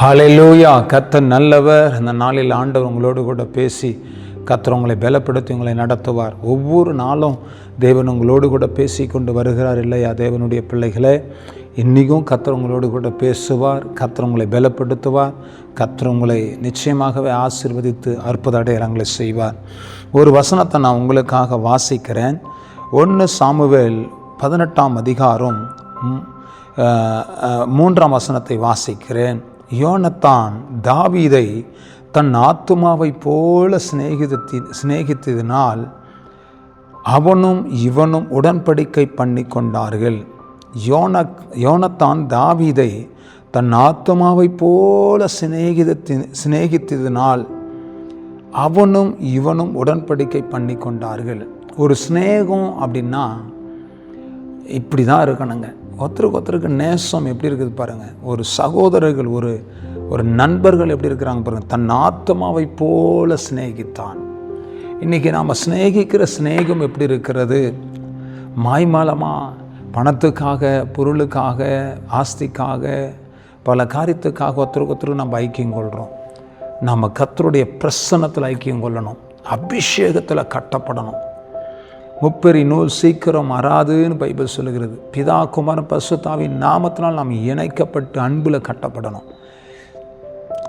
Hallelujah கர்த்தர் நல்லவர். அந்த நாளில் ஆண்டவர் உங்களோடு கூட பேசி கத்தர் உங்களை பலப்படுத்தி உங்களை நடத்துவார். ஒவ்வொரு நாளும் தேவன் உங்களோடு கூட பேசி கொண்டு வருகிறார் இல்லையா தேவனுடைய பிள்ளைகளே? இன்றைக்கும் கத்தர் உங்களோடு கூட பேசுவார். கத்தர் உங்களை பலப்படுத்துவார். கத்தர் உங்களை நிச்சயமாகவே ஆசிர்வதித்து அற்புத அடையாளங்களை செய்வார். ஒரு வசனத்தை நான் உங்களுக்காக வாசிக்கிறேன். ஒன்று சாமுவேல் பதினெட்டாம் அதிகாரம் மூன்றாம் வசனத்தை வாசிக்கிறேன். யோனத்தான் தாவீதை தன் ஆத்துமாவைப் போல சிநேகிதத்தி சிநேகித்ததினால் அவனும் இவனும் உடன்படிக்கை பண்ணி கொண்டார்கள். யோன யோனத்தான் தாவீதை தன் ஆத்துமாவைப் போல சிநேகிதத்தி சிநேகித்ததினால் அவனும் இவனும் உடன்படிக்கை பண்ணி கொண்டார்கள். ஒரு சிநேகம் அப்படின்னா இப்படி தான் இருக்கணுங்க. ஒருத்தருக்கு ஒருத்தருக்கு நேசம் எப்படி இருக்குது பாருங்கள் ஒரு சகோதரர்கள் ஒரு ஒரு நண்பர்கள் எப்படி இருக்கிறாங்க பாருங்கள் தன் ஆத்மாவை போல சிநேகித்தான். இன்றைக்கி நாம் சிநேகிக்கிற சிநேகம் எப்படி இருக்கிறது? மாய்மாலமாக பணத்துக்காக பொருளுக்காக ஆஸ்திக்காக பல காரியத்துக்காக ஒருத்தருக்கு ஒருத்தருக்கு நம்ம ஐக்கியம் கொள்கிறோம் நம்ம கத்தருடைய பிரசன்னத்தில் ஐக்கியம் கொள்ளணும். அபிஷேகத்தில் கட்டப்படணும். முப்பெரி நூல் சீக்கிரம் அறாதுன்னு பைபிள் சொல்லுகிறது. பிதா குமாரன் பசுத்தாவின் நாமத்தினால் நாம் இணைக்கப்பட்டு அன்பில் கட்டப்படணும்.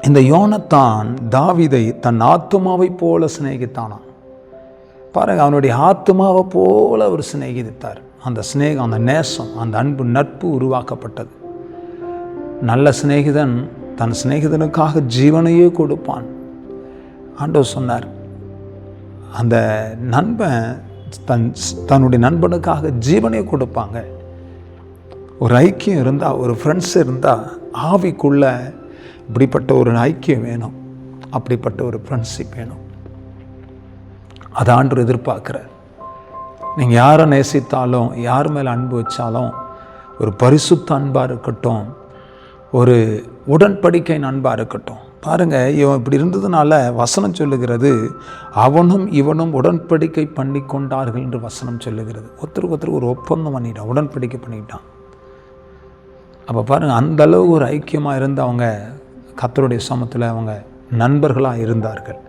இந்த யோனத்தான் தாவிதை தன் ஆத்துமாவைப் போல சிநேகித்தானான் பாருங்கள் அவனுடைய ஆத்துமாவை போல அவர் சிநேகித்தார். அந்த சிநேகம் அந்த நேசம் அந்த அன்பு நட்பு உருவாக்கப்பட்டது. நல்ல சிநேகிதன் தன் சிநேகிதனுக்காக ஜீவனையே கொடுப்பான். ஆண்டவர் சொன்னார் அந்த நண்பன் தன் தன்னுடைய நண்பனுக்காக ஜீவனை கொடுப்பாங்க. ஒரு ஐக்கியம் இருந்தால் ஒரு ஃப்ரெண்ட்ஸ் இருந்தால் ஆவிக்குள்ள இப்படிப்பட்ட ஒரு ஐக்கியம் வேணும். அப்படிப்பட்ட ஒரு ஃப்ரெண்ட்ஷிப் வேணும். அதை ஆண்டு எதிர்பார்க்குறார். நீங்கள் யாரை நேசித்தாலும் யார் மேலே அன்பு வச்சாலும் ஒரு பரிசுத்த அன்பாக இருக்கட்டும் ஒரு உடன்படிக்கை அன்பாக இருக்கட்டும் பாருங்கள் இவன் இப்படி இருந்ததுனால வசனம் சொல்லுகிறது அவனும் இவனும் உடன்படிக்கை பண்ணி கொண்டார்கள் என்று வசனம் சொல்லுகிறது. ஒருத்தருக்கு ஒருத்தர் ஒரு ஒப்பந்தம் பண்ணிட்டான் உடன்படிக்கை பண்ணிக்கிட்டான் அப்போ பாருங்கள் அந்த ஒரு ஐக்கியமாக இருந்து அவங்க கத்தருடைய சமத்தில் அவங்க நண்பர்களாக இருந்தார்கள்.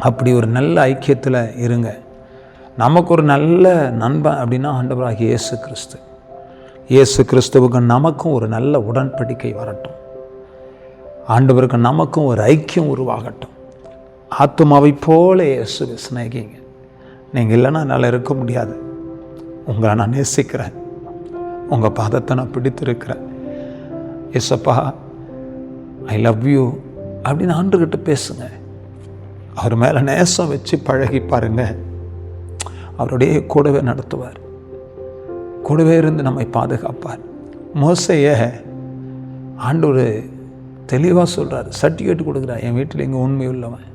அப்படி ஒரு நல்ல ஐக்கியத்தில் இருங்க. நமக்கு ஒரு நல்ல நண்பன் அப்படின்னா ஆண்டவராக இயேசு கிறிஸ்து. இயேசு கிறிஸ்துவுக்கு நமக்கும் ஒரு நல்ல உடன்படிக்கை வரட்டும். ஆண்டவருக்கு நமக்கும் ஒரு ஐக்கியம் உருவாகட்டும். ஆத்மாவை போல இயேசு சிநேகிங்க நீங்கள் இல்லைன்னா என்னால் இருக்க முடியாது. உங்களை நான் நேசிக்கிறேன். உங்கள் பாதத்தை நான் பிடித்திருக்கிறேன். எஸ்அப்பா ஐ லவ் யூ அப்படின்னு ஆண்டுகிட்ட பேசுங்க. அவர் மேலே நேசம் வச்சு பழகி பாருங்க. அவருடைய கூடவே நடத்துவார். கூடவே இருந்து நம்மை பாதுகாப்பார். மோசைய ஒரு தெளிவாக சொல்கிறார் சர்டிஃபிகேட் கொடுக்குறார். என் வீட்டில் எங்கே உண்மை உள்ளவன்.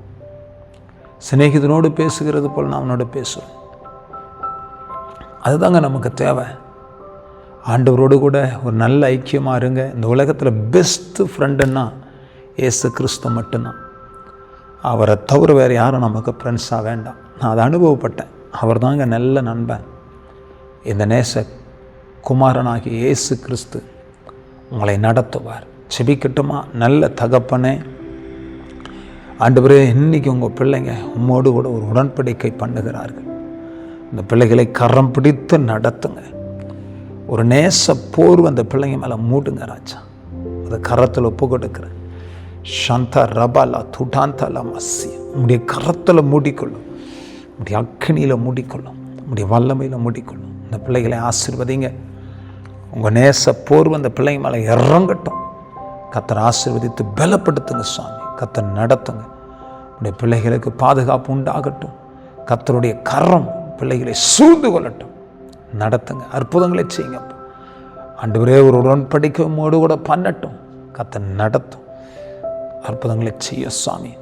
சிநேகிதனோடு பேசுகிறது போல் நான் அவனோட பேசுவேன் அதுதாங்க நமக்கு தேவை. ஆண்டவரோடு கூட ஒரு நல்ல ஐக்கியமாக இருங்க. இந்த உலகத்தில் பெஸ்ட்டு ஃப்ரெண்டுன்னா ஏசு கிறிஸ்து மட்டும்தான். அவரை தவிர வேறு யாரும் நமக்கு ஃப்ரெண்ட்ஸாக வேண்டாம். நான் அதை அனுபவப்பட்டேன். அவர் தாங்க நல்ல நண்பன். இந்த நேச குமாரனாகிய இயேசு கிறிஸ்து உங்களை நடத்துவார். செபிக்கட்டுமா? நல்ல தகப்பனே. ஆண்டவரே இன்னைக்கு உங்கள் பிள்ளைங்க உம்மோடு கூட ஒரு உடன்படிக்கை பண்ணுகிறார்கள். இந்த பிள்ளைகளை கரம் பிடித்து நடத்துங்க. ஒரு நேச போர்வு அந்த பிள்ளைங்க மேலே மூடுங்க ராஜா. அதை கரத்தில் ஒப்பு கொடுக்குறேன் சந்தா ரபாலா துடாந்தலா மசி உடைய கரத்தில் மூடிக்கொள்ளும். உங்களுடைய அக்கினியில் மூடிக்கொள்ளும். உங்களுடைய வல்லமையில் மூடிக்கொள்ளும். இந்த பிள்ளைகளை ஆசிர்வதிங்க. உங்கள் நேச போர்வு அந்த பிள்ளைங்க மேலே இறங்கட்டும். கத்தர் ஆசீர்வதித்து பலப்படுத்துங்க சுவாமி கத்தர் நடத்துங்க. உடைய பிள்ளைகளுக்கு பாதுகாப்பு உண்டாகட்டும். கத்தருடைய கரம் பிள்ளைகளை சூழ்ந்து கொள்ளட்டும். நடத்துங்க. அற்புதங்களை செய்யுங்க ஆண்டவரே ஒரு உடன்படிக்கையோடு கூட பண்ணட்டும். கத்தை நடத்தும். அற்புதங்களை செய்ய சுவாமி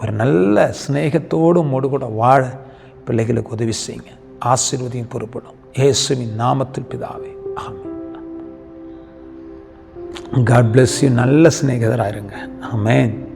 ஒரு நல்ல சிநேகத்தோடு உம்மோடு கூட வாழ பிள்ளைகளுக்கு உதவி செய்யுங்க. ஆசீர்வதியும் பொறுப்படும். இயேசுவின் நாமத்தில் பிதாவே. ஆமென். காட் பிளஸ் யூ நல்ல சிநேகிதராக இருங்க. ஆமேன்